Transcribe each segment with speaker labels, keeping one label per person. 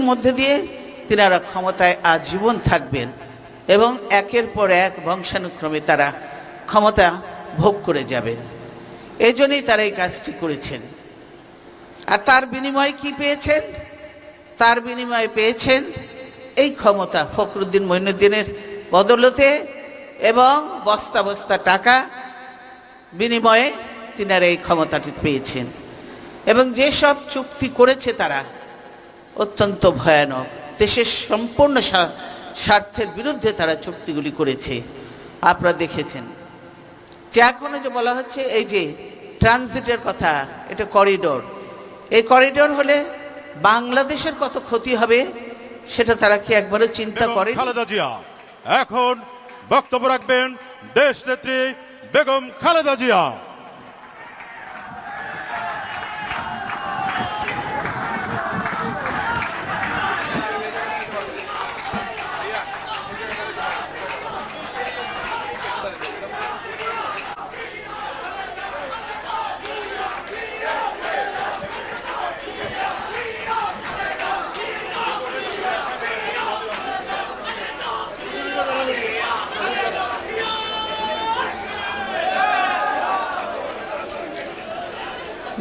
Speaker 1: চুক্তির মধ্যে দিয়ে তিনারা ক্ষমতায় আজীবন থাকবেন এবং একের পর এক বংশানুক্রমে তারা ক্ষমতা ভোগ করে যাবেন। এই জন্যই তারা এই কাজটি করেছেন। আর তার বিনিময়ে কি পেয়েছেন? তার বিনিময়ে পেয়েছেন এই ক্ষমতা ফখরুদ্দিন মঈনুদ্দিনের বদলতে এবং বস্তা বস্তা টাকা বিনিময়ে তিনারা এই ক্ষমতাটি পেয়েছেন। এবং যেসব চুক্তি করেছে তারা অত্যন্ত ভয়ানক। দেশের সম্পূর্ণ স্বার্থের বিরুদ্ধে তারা চুক্তিগুলি করেছে। আপনারা দেখেছেন। যে এখনও যে বলা হচ্ছে এই যে ট্রানজিটের কথা এটা করিডোর। এই করিডোর হলে বাংলাদেশের কত ক্ষতি হবে সেটা তারা কি একবারও চিন্তা করে
Speaker 2: খালেদা জিয়া এখন বক্তব্য রাখবেন দেশ নেত্রী বেগম খালেদা জিয়া।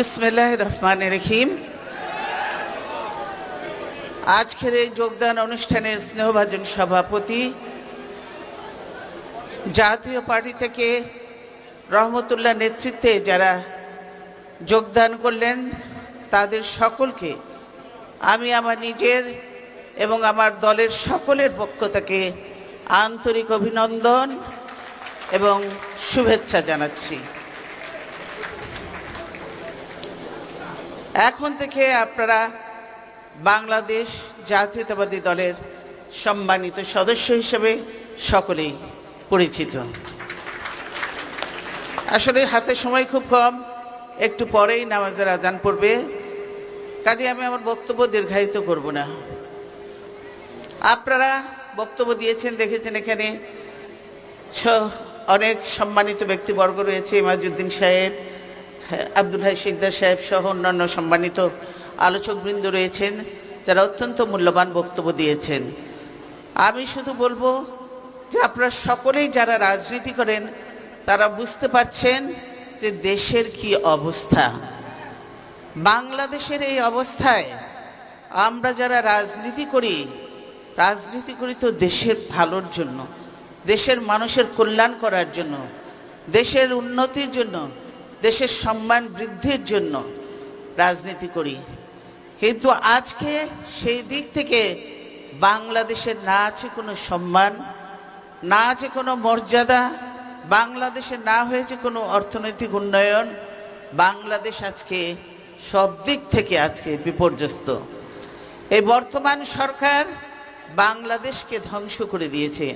Speaker 1: বিসমিল্লাহ রহমান রহিম। আজকের এই যোগদান অনুষ্ঠানের স্নেহভাজন সভাপতি জাতীয় পার্টি থেকে রহমতুল্লাহ নেতৃত্বে যারা যোগদান করলেন, তাদের সকলকে আমি আমার নিজের এবং আমার দলের সকলের পক্ষ থেকে আন্তরিক অভিনন্দন এবং শুভেচ্ছা জানাচ্ছি। এখন থেকে আপনারা বাংলাদেশ জাতীয়তাবাদী দলের সম্মানিত সদস্য হিসেবে সকলেই পরিচিত। আসলে হাতে সময় খুব কম, একটু পরেই নামাজের আজান পড়বে। কাজে আমি আমার বক্তব্য দীর্ঘায়িত করব না। আপনারা বক্তব্য দিয়েছেন, দেখেছেন এখানে অনেক সম্মানিত ব্যক্তিবর্গ রয়েছে ইমাজুদ্দিন সাহেব আব্দুল হাই শিকদার সাহেব সহ অন্যান্য সম্মানিত আলোচকবৃন্দ রয়েছেন, যারা অত্যন্ত মূল্যবান বক্তব্য দিয়েছেন। আমি শুধু বলব যে আপনারা সকলেই যারা রাজনীতি করেন, তারা বুঝতে পারছেন যে দেশের কি অবস্থা। বাংলাদেশের এই অবস্থায় আমরা যারা রাজনীতি করি রাজনীতি করি তো দেশের ভালোর জন্য, দেশের মানুষের কল্যাণ করার জন্য, দেশের উন্নতির জন্য দেশের সম্মান বৃদ্ধির জন্য রাজনীতি করি। কিন্তু আজকে সেই দিক থেকে বাংলাদেশের না আছে কোনো সম্মান, না আছে কোনো মর্যাদা, বাংলাদেশে না হয়েছে কোনো অর্থনৈতিক উন্নয়ন, বাংলাদেশ আজকে সব দিক থেকে আজকে বিপর্যস্ত। এই বর্তমান সরকার বাংলাদেশকে ধ্বংস করে দিয়েছে।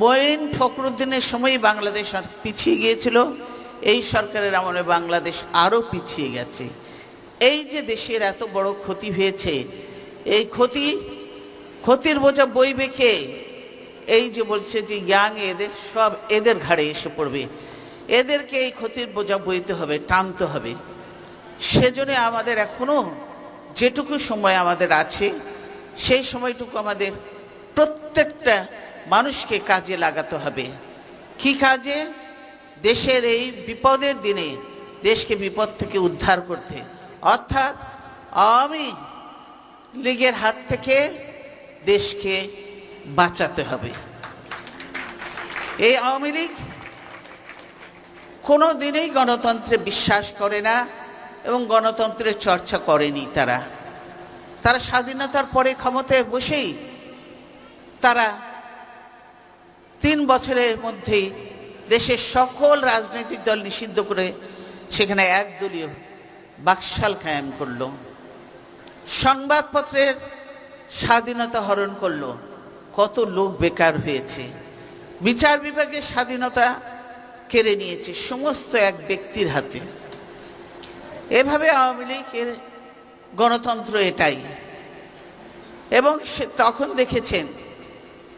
Speaker 1: মঈন ফখরুদ্দিনের সময় বাংলাদেশ পিছিয়ে গিয়েছিল। এই সরকারের আমলে বাংলাদেশ আরও পিছিয়ে গেছে। এই যে দেশের এত বড় ক্ষতি হয়েছে, এই ক্ষতি, ক্ষতির বোঝা বইবে কে? এই যে বলছে যে ইয়াং এদের, সব এদের ঘাড়ে এসে পড়বে। এদেরকে এই ক্ষতির বোঝা বইতে হবে, টানতে হবে। সেজন্য আমাদের এখনও যেটুকু সময় আমাদের আছে, সেই সময়টুকু আমাদের প্রত্যেকটা মানুষকে কাজে লাগাতে হবে। কি কাজে? দেশের এই বিপদের দিনে দেশকে বিপদ থেকে উদ্ধার করতে। অর্থাৎ আওয়ামী লীগের হাত থেকে দেশকে বাঁচাতে হবে। এই আওয়ামী লীগ কোনো দিনেই গণতন্ত্রে বিশ্বাস করে না এবং গণতন্ত্রের চর্চা করেনি তারা। তারা স্বাধীনতার পরে ক্ষমতায় বসেই তারা তিন বছরের মধ্যেই দেশের সকল রাজনৈতিক দল নিষিদ্ধ করে সেখানে একদলীয় বাকশাল কায়েম করল। সংবাদপত্রের স্বাধীনতা হরণ করল। কত লোক বেকার হয়েছে। বিচার বিভাগের স্বাধীনতা কেড়ে নিয়েছে সমস্ত এক ব্যক্তির হাতে। এভাবে আওয়ামী লীগের গণতন্ত্র এটাই। এবং সে তখন দেখেছেন,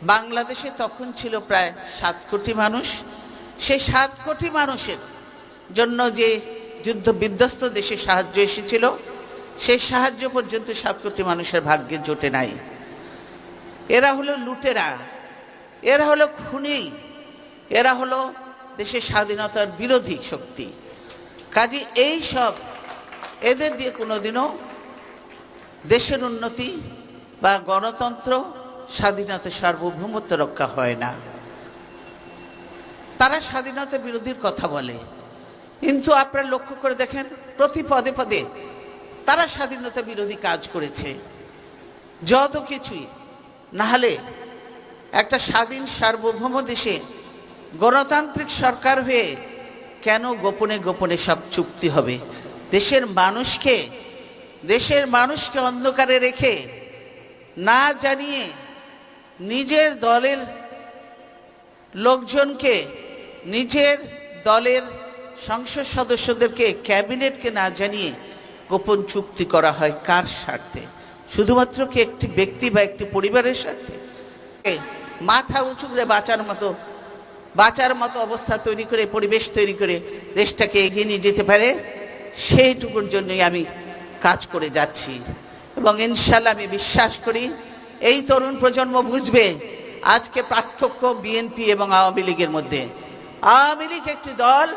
Speaker 1: বাংলাদেশে তখন ছিল প্রায় সাত কোটি মানুষ। সেই সাত কোটি মানুষের জন্য যে যুদ্ধ বিধ্বস্ত দেশে সাহায্য এসেছিল সেই সাহায্য পর্যন্ত সাত কোটি মানুষের ভাগ্যে জোটে নাই। এরা হলো লুটেরা, এরা হলো খুনি, এরা হলো দেশের স্বাধীনতার বিরোধী শক্তি। কাজে এই সব এদের দিয়ে কোনোদিনও দেশের উন্নতি বা গণতন্ত্র, স্বাধীনতা সার্বভৌমত্ব রক্ষা হয় না। তারা স্বাধীনতা বিরোধীর কথা বলে। কিন্তু আপনারা লক্ষ্য করে দেখেন, প্রতি পদে পদে তারা স্বাধীনতা বিরোধী কাজ করেছে। যত কিছুই, নাহলে একটা স্বাধীন সার্বভৌম দেশে গণতান্ত্রিক সরকার হয়ে কেন গোপনে গোপনে সব চুক্তি হবে? দেশের মানুষকে দেশের মানুষকে অন্ধকারে রেখে না জানিয়ে নিজের দলের লোকজনকে নিজের দলের সংসদ সদস্যদেরকে ক্যাবিনেটকে না জানিয়ে গোপন চুক্তি করা হয় কার স্বার্থে? শুধুমাত্র কি একটি ব্যক্তি বা একটি পরিবারের স্বার্থে? মাথা উঁচু করে বাঁচার মতো বাঁচার মতো অবস্থা তৈরি করে, পরিবেশ তৈরি করে দেশটাকে এগিয়ে নিয়ে যেতে পারে, সেইটুকুর জন্যই আমি কাজ করে যাচ্ছি। এবং ইনশাল্লাহ আমি বিশ্বাস করি, এই তরুণ প্রজন্ম বুঝবে আজকে পার্থক্য বিএনপি এবং আওয়ামী লীগের মধ্যে। আওয়ামী লীগ একটি দল,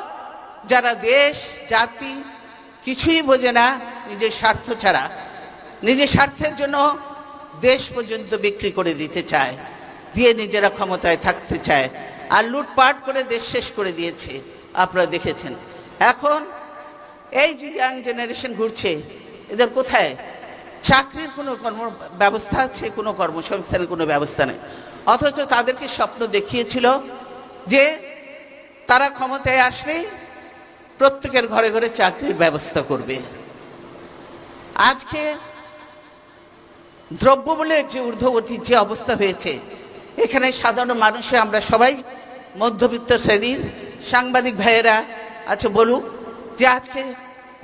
Speaker 1: যারা দেশ, জাতি কিছুই বোঝে না, নিজের স্বার্থ ছাড়া। নিজের স্বার্থের জন্য দেশ পর্যন্ত বিক্রি করে দিতে চায়, দিয়ে নিজেরা ক্ষমতায় থাকতে চায়। আর লুটপাট করে দেশ শেষ করে দিয়েছে, আপনারা দেখেছেন। এখন এই যে ইয়াং জেনারেশন ঘুরছে, এদের কোথায়? চাকরির কোনো কর্ম ব্যবস্থা আছে, কোনো কর্মসংস্থানের কোনো ব্যবস্থা নেই। অথচ তাদেরকে স্বপ্ন দেখিয়েছিল যে তারা ক্ষমতায় আসলেই প্রত্যেকের ঘরে ঘরে চাকরির ব্যবস্থা করবে। আজকে দ্রব্যমূল্যের যে ঊর্ধ্বগতির যে অবস্থা হয়েছে, এখানে সাধারণ মানুষে আমরা সবাই মধ্যবিত্ত শ্রেণির সাংবাদিক ভাইয়েরা আছে বলুক যে আজকে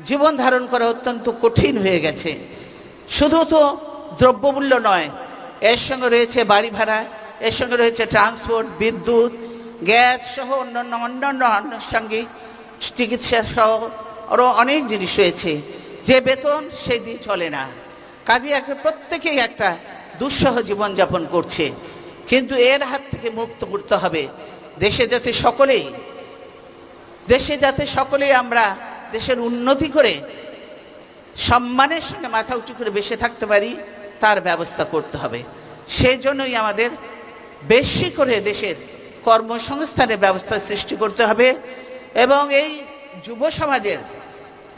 Speaker 1: জীবন ধারণ করা অত্যন্ত কঠিন হয়ে গেছে। শুধু তো দ্রব্যমূল্য নয়, এর সঙ্গে রয়েছে বাড়ি ভাড়া, এর সঙ্গে রয়েছে ট্রান্সপোর্ট, বিদ্যুৎ গ্যাস সহ অন্যান্য অন্যান্য আনুষঙ্গিক চিকিৎসা সহ আরও অনেক জিনিস রয়েছে। যে বেতন সেই দিয়ে চলে না। কাজে একটা প্রত্যেকেই একটা দুঃসহ জীবনযাপন করছে। কিন্তু এর হাত থেকে মুক্ত করতে হবে। দেশে যাতে সকলেই, দেশে যাতে সকলেই আমরা দেশের উন্নতি করে সম্মানের সঙ্গে মাথা উঁচু করে বেঁচে থাকতে পারি, তার ব্যবস্থা করতে হবে। সেই জন্যই আমাদের বেশি করে দেশের কর্মসংস্থানের ব্যবস্থা সৃষ্টি করতে হবে এবং এই যুব সমাজের,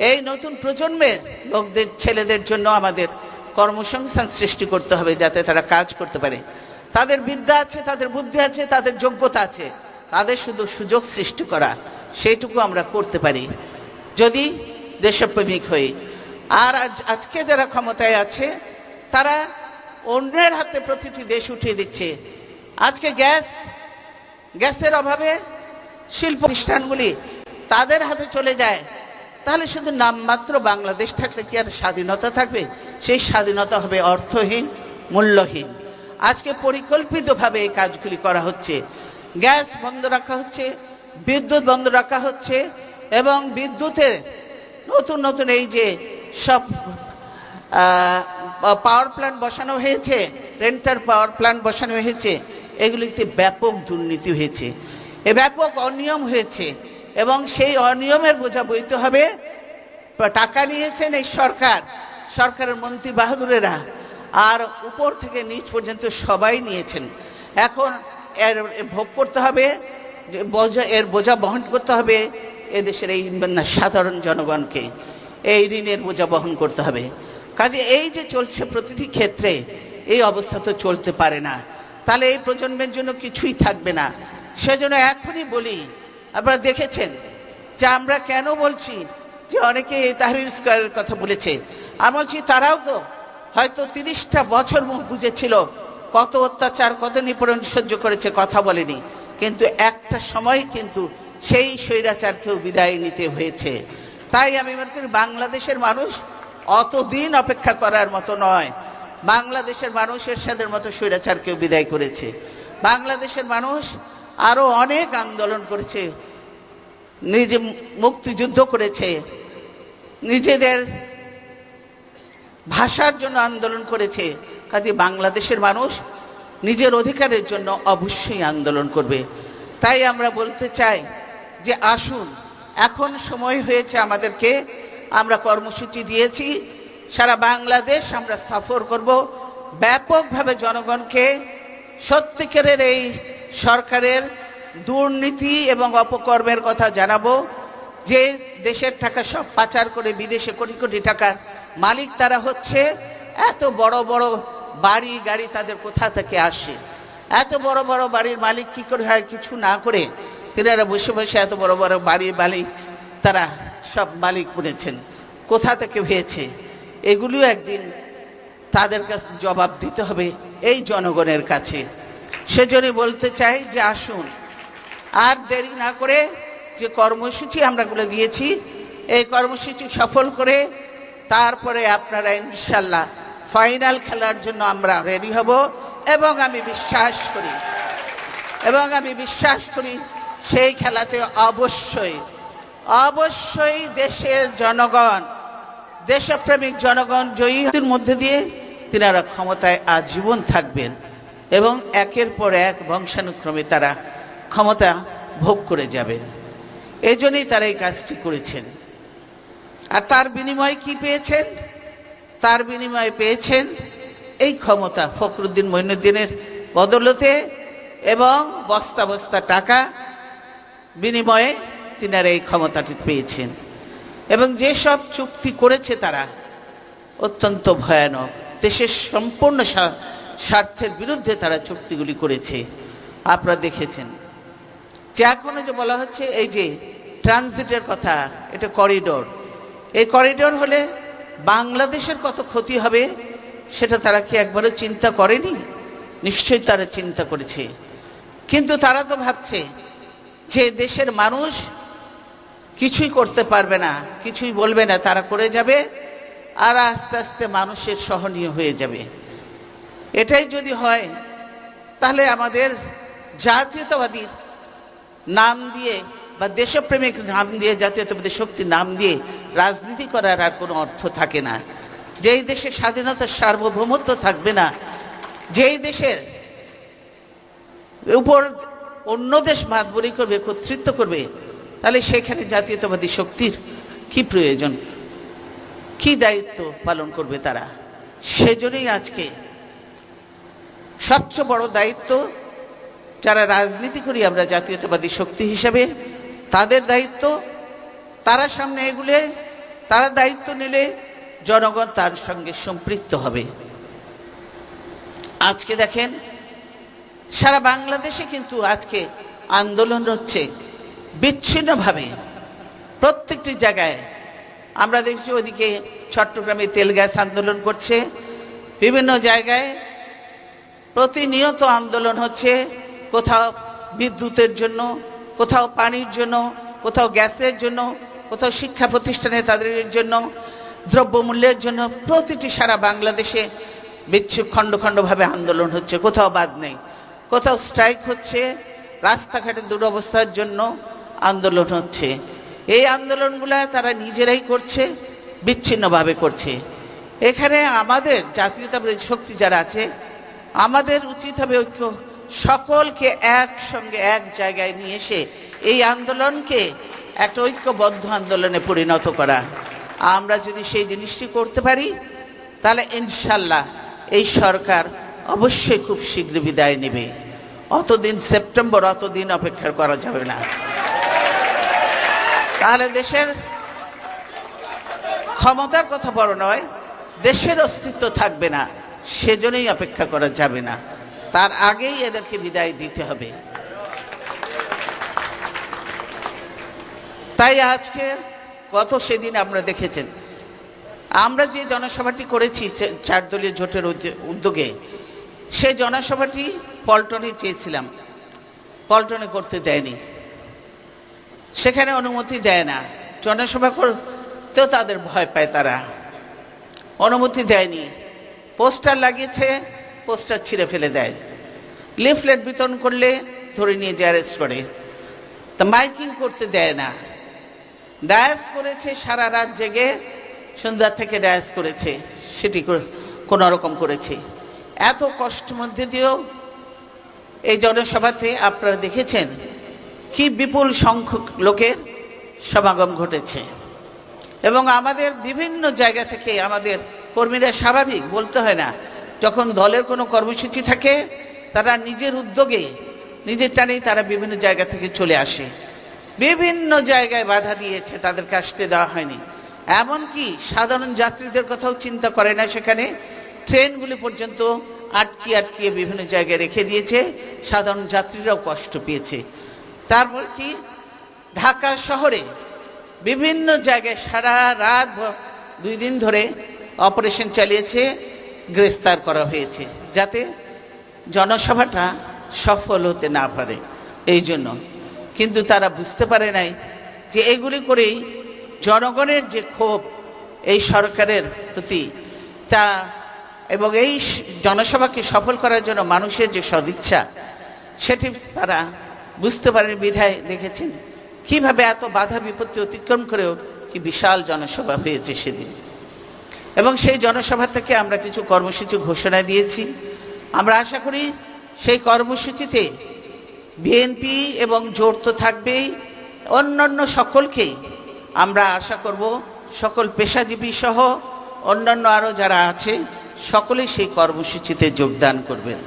Speaker 1: এই নতুন প্রজন্মের লোকদের, ছেলেদের জন্য আমাদের কর্মসংস্থান সৃষ্টি করতে হবে যাতে তারা কাজ করতে পারে। তাদের বিদ্যা আছে, তাদের বুদ্ধি আছে, তাদের যোগ্যতা আছে, তাদের শুধু সুযোগ সৃষ্টি করা, সেইটুকু আমরা করতে পারি। যদি দেশপ্রেমিক হই, আর আজ, আজকে যারা ক্ষমতায় আছে, তারা অন্যের হাতে প্রতিটি দেশ উঠিয়ে দিচ্ছে। আজকে গ্যাস গ্যাসের অভাবে শিল্প প্রতিষ্ঠানগুলি তাদের হাতে চলে যায়। তাহলে শুধু নামমাত্র বাংলাদেশ থাকলে কি আর স্বাধীনতা থাকবে? সেই স্বাধীনতা হবে অর্থহীন, মূল্যহীন। আজকে পরিকল্পিতভাবে এই কাজগুলি করা হচ্ছে। গ্যাস বন্ধ রাখা হচ্ছে, বিদ্যুৎ বন্ধ রাখা হচ্ছে এবং বিদ্যুতের নতুন নতুন এই যে সব পাওয়ার প্ল্যান্ট বসানো হয়েছে, রেন্টার পাওয়ার প্ল্যান্ট বসানো হয়েছে এগুলিতে ব্যাপক দুর্নীতি হয়েছে। এ ব্যাপক অনিয়ম হয়েছে এবং সেই অনিয়মের বোঝা বইতে হবে টাকা নিয়েছেন এই সরকার, সরকারের মন্ত্রী বাহাদুরেরা, আর উপর থেকে নিচ পর্যন্ত সবাই নিয়েছেন। এখন এর ভোগ করতে হবে বোঝা, এর বোঝা বহন করতে হবে এদেশের এই সাধারণ জনগণকে। এই ঋণের বোঝা বহন করতে হবে। কাজে এই যে চলছে প্রতিটি ক্ষেত্রে এই অবস্থা তো চলতে পারে না। তাহলে এই প্রজন্মের জন্য কিছুই থাকবে না। সেজন্য এখনই বলি, আপনারা দেখেছেন যে আমরা কেন বলছি যে অনেকে এই তাহরির স্কোয়ারের কথা বলেছে। আমি বলছি, তারাও তো হয়তো তিরিশটা বছর মুখ বুঝেছিল কত অত্যাচার, কত নিপীড়ন সহ্য করেছে, কথা বলেনি। কিন্তু একটা সময় কিন্তু সেই স্বৈরাচারকেও বিদায় নিতে হয়েছে। তাই আমি মনে করি, বাংলাদেশের মানুষ অতদিন অপেক্ষা করার মতো নয়। বাংলাদেশের মানুষ এরশাদের মতো স্বৈরাচারকেও বিদায় করেছে। বাংলাদেশের মানুষ আরও অনেক আন্দোলন করেছে, নিজে মুক্তিযুদ্ধ করেছে, নিজেদের ভাষার জন্য আন্দোলন করেছে। কাজে বাংলাদেশের মানুষ নিজের অধিকারের জন্য অবশ্যই আন্দোলন করবে। তাই আমরা বলতে চাই যে আসুন, এখন সময় হয়েছে আমাদেরকে, আমরা কর্মসূচি দিয়েছি সারা বাংলাদেশ আমরা সফর করব। ব্যাপকভাবে জনগণকে সত্যিকারের এই সরকারের দুর্নীতি এবং অপকর্মের কথা জানাব। যে দেশের টাকা সব পাচার করে বিদেশে কোটি কোটি টাকার মালিক তারা হচ্ছে, এত বড় বড় বাড়ি গাড়ি তাদের কোথা থেকে আসে? এত বড় বড় বাড়ির মালিক কি করে হয় কিছু না করে? তিনারা বসে বসে এত বড় বড় বাড়ির মালিক তারা সব মালিক বলেছেন। কোথা থেকে হয়েছে? এগুলিও একদিন তাদের কাছে জবাব দিতে হবে এই জনগণের কাছে। সেজন্যই বলতে চাই যে আসুন, আর দেরি না করে যে কর্মসূচি আমরাগুলো দিয়েছি, এই কর্মসূচি সফল করে তারপরে আপনারা ইনশাল্লাহ ফাইনাল খেলার জন্য আমরা রেডি হব এবং আমি বিশ্বাস করি, এবং আমি বিশ্বাস করি সেই খেলাতে অবশ্যই অবশ্যই দেশের জনগণ দেশপ্রেমিক জনগণ জয়ীর মধ্যে দিয়ে তিনারা ক্ষমতায় আজীবন থাকবেন এবং একের পর এক বংশানুক্রমে তারা ক্ষমতা ভোগ করে যাবেন। এই জন্যই তারা এই কাজটি করেছেন। আর তার বিনিময়ে কি পেয়েছেন? তার বিনিময়ে পেয়েছেন এই ক্ষমতা ফখরুদ্দিন মঈনুদ্দিনের বদলতে এবং বস্তা বস্তা টাকা বিনিময়ে তিনারা এই ক্ষমতাটি পেয়েছেন। এবং যেসব চুক্তি করেছে তারা অত্যন্ত ভয়ানক। দেশের সম্পূর্ণ স্বার্থের বিরুদ্ধে তারা চুক্তিগুলি করেছে। আপনারা দেখেছেন। যে এখনও যে বলা হচ্ছে, এই যে ট্রানজিটের কথা, এটা করিডোর। এই করিডোর হলে বাংলাদেশের কত ক্ষতি হবে, সেটা তারা কি একবারও চিন্তা করেনি? নিশ্চয়ই তারা চিন্তা করেছে। কিন্তু তারা তো ভাবছে যে দেশের মানুষ কিছুই করতে পারবে না, কিছুই বলবে না, তারা করে যাবে আর আস্তে আস্তে মানুষের সহনীয় হয়ে যাবে। এটাই যদি হয়, তাহলে আমাদের জাতীয়তাবাদী নাম দিয়ে বা দেশপ্রেমিক নাম দিয়ে, জাতীয়তাবাদী শক্তির নাম দিয়ে রাজনীতি করার আর কোনো অর্থ থাকে না। যেই দেশের স্বাধীনতার সার্বভৌমত্ব থাকবে না, যেই দেশের উপর অন্য দেশ মাতবরি করবে কর্তৃত্ব করবে তাহলে সেখানে জাতীয়তাবাদী শক্তির কি প্রয়োজন? কি দায়িত্ব পালন করবে তারা? সেজন্যই আজকে সবচেয়ে বড় দায়িত্ব যারা রাজনীতি করি আমরা জাতীয়তাবাদী শক্তি হিসেবে, তাদের দায়িত্ব, তারা সামনে এগুলে, তারা দায়িত্ব নিলে জনগণ তার সঙ্গে সম্পৃক্ত হবে। আজকে দেখেন, সারা বাংলাদেশে কিন্তু আজকে আন্দোলন হচ্ছে। বিচ্ছিন্নভাবে প্রত্যেকটি জায়গায় আমরা দেখছি ওদিকে চট্টগ্রামে তেল গ্যাস আন্দোলন করছে, বিভিন্ন জায়গায় প্রতিনিয়ত আন্দোলন হচ্ছে, কোথাও বিদ্যুতের জন্য, কোথাও পানির জন্য, কোথাও গ্যাসের জন্য, কোথাও শিক্ষা প্রতিষ্ঠানে তাদের জন্য, দ্রব্যমূল্যের জন্য প্রতিটি সারা বাংলাদেশে বিচ্ছু খণ্ড খণ্ডভাবে আন্দোলন হচ্ছে, কোথাও বাদ নেই। কোথাও স্ট্রাইক হচ্ছে রাস্তাঘাটে দুরবস্থার জন্য আন্দোলন হচ্ছে। এই আন্দোলনগুলো তারা নিজেরাই করছে, বিচ্ছিন্নভাবে করছে। এখানে আমাদের জাতীয়তাবাদী শক্তি যারা আছে, আমাদের উচিত হবে ঐক্য। সকলকে একসঙ্গে এক জায়গায় নিয়ে এসে এই আন্দোলনকে একটা ঐক্যবদ্ধ আন্দোলনে পরিণত করা। আমরা যদি সেই জিনিসটি করতে পারি, তাহলে ইনশাল্লাহ এই সরকার অবশ্যই খুব শীঘ্র বিদায় নেবে। অতদিন সেপ্টেম্বর, অতদিন অপেক্ষা করা যাবে না। তাহলে দেশের ক্ষমতার কথা বড় নয়, দেশের অস্তিত্ব থাকবে না, সেজন্যই অপেক্ষা করা যাবে না। তার আগেই এদেরকে বিদায় দিতে হবে। তাই আজকে কত সেদিন আমরা দেখেছেন, আমরা যে জনসভাটি করেছি চার দলীয় জোটের উদ্য- উদ্যোগে, সেই জনসভাটি পল্টনে চেয়েছিলাম। পল্টনে করতে দেয়নি। সেখানে অনুমতি দেয় না। জনসভা করতেও তাদের ভয় পায় তারা। অনুমতি দেয়নি। পোস্টার লাগিয়েছে, পোস্টার ছিঁড়ে ফেলে দেয়। লিফলেট বিতরণ করলে ধরে নিয়ে যে অ্যারেস্ট করে। তা মাইকিং করতে দেয় না। ডায়াস করেছে, সারা রাত জেগে সন্ধ্যা থেকে ডায়াস করেছে। সেটি কোনো রকম করেছে। এত কষ্টের মধ্যে দিয়েও এই জনসভাতে আপনারা দেখেছেন কি বিপুল সংখ্যক লোকের সমাগম ঘটেছে। এবং আমাদের বিভিন্ন জায়গা থেকে আমাদের কর্মীরা স্বাভাবিক, বলতে হয় না। যখন দলের কোনো কর্মসূচি থাকে, তারা নিজের উদ্যোগে, নিজের টানেই তারা বিভিন্ন জায়গা থেকে চলে আসে। বিভিন্ন জায়গায় বাধা দিয়েছে, তাদেরকে আসতে দেওয়া হয়নি। এমনকি সাধারণ যাত্রীদের কথাও চিন্তা করে না সেখানে। ট্রেনগুলি পর্যন্ত আটকিয়ে আটকিয়ে বিভিন্ন জায়গায় রেখে দিয়েছে। সাধারণ যাত্রীরাও কষ্ট পেয়েছে। তারপর কি? ঢাকা শহরে বিভিন্ন জায়গায় সারা রাত দুই দিন ধরে অপারেশন চালিয়েছে, গ্রেফতার করা হয়েছে, যাতে জনসভাটা সফল হতে না পারে। এই জন্য। কিন্তু তারা বুঝতে পারে নাই যে এগুলি করেই জনগণের যে ক্ষোভ এই সরকারের প্রতি, তা এবং এই জনসভাকে সফল করার জন্য মানুষের যে সদিচ্ছা, সেটি তারা বুঝতে পারেন, বিধায় দেখেছেন কীভাবে এত বাধা বিপত্তি অতিক্রম করেও কি বিশাল জনসভা হয়েছে সেদিন? এবং সেই জনসভা থেকে আমরা কিছু কর্মসূচি ঘোষণা দিয়েছি। আমরা আশা করি সেই কর্মসূচিতে বিএনপি এবং জোর তো থাকবেই, অন্যান্য সকলকেই আমরা আশা করব, সকল পেশাজীবী সহ অন্যান্য আরও যারা আছে, সকলেই সেই কর্মসূচিতে যোগদান করবেন।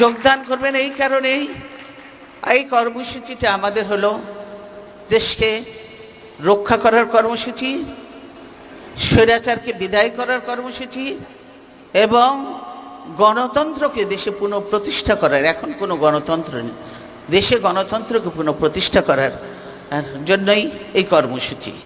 Speaker 1: যোগদান করবেন এই কারণেই এই কর্মসূচিটা আমাদের হলো দেশকে রক্ষা করার কর্মসূচি, স্বৈরাচারকে বিদায় করার কর্মসূচি এবং গণতন্ত্রকে দেশে পুনঃপ্রতিষ্ঠা করার, এখন কোনো গণতন্ত্র নেই। দেশে গণতন্ত্রকে পুনঃপ্রতিষ্ঠা করার জন্যই এই কর্মসূচি।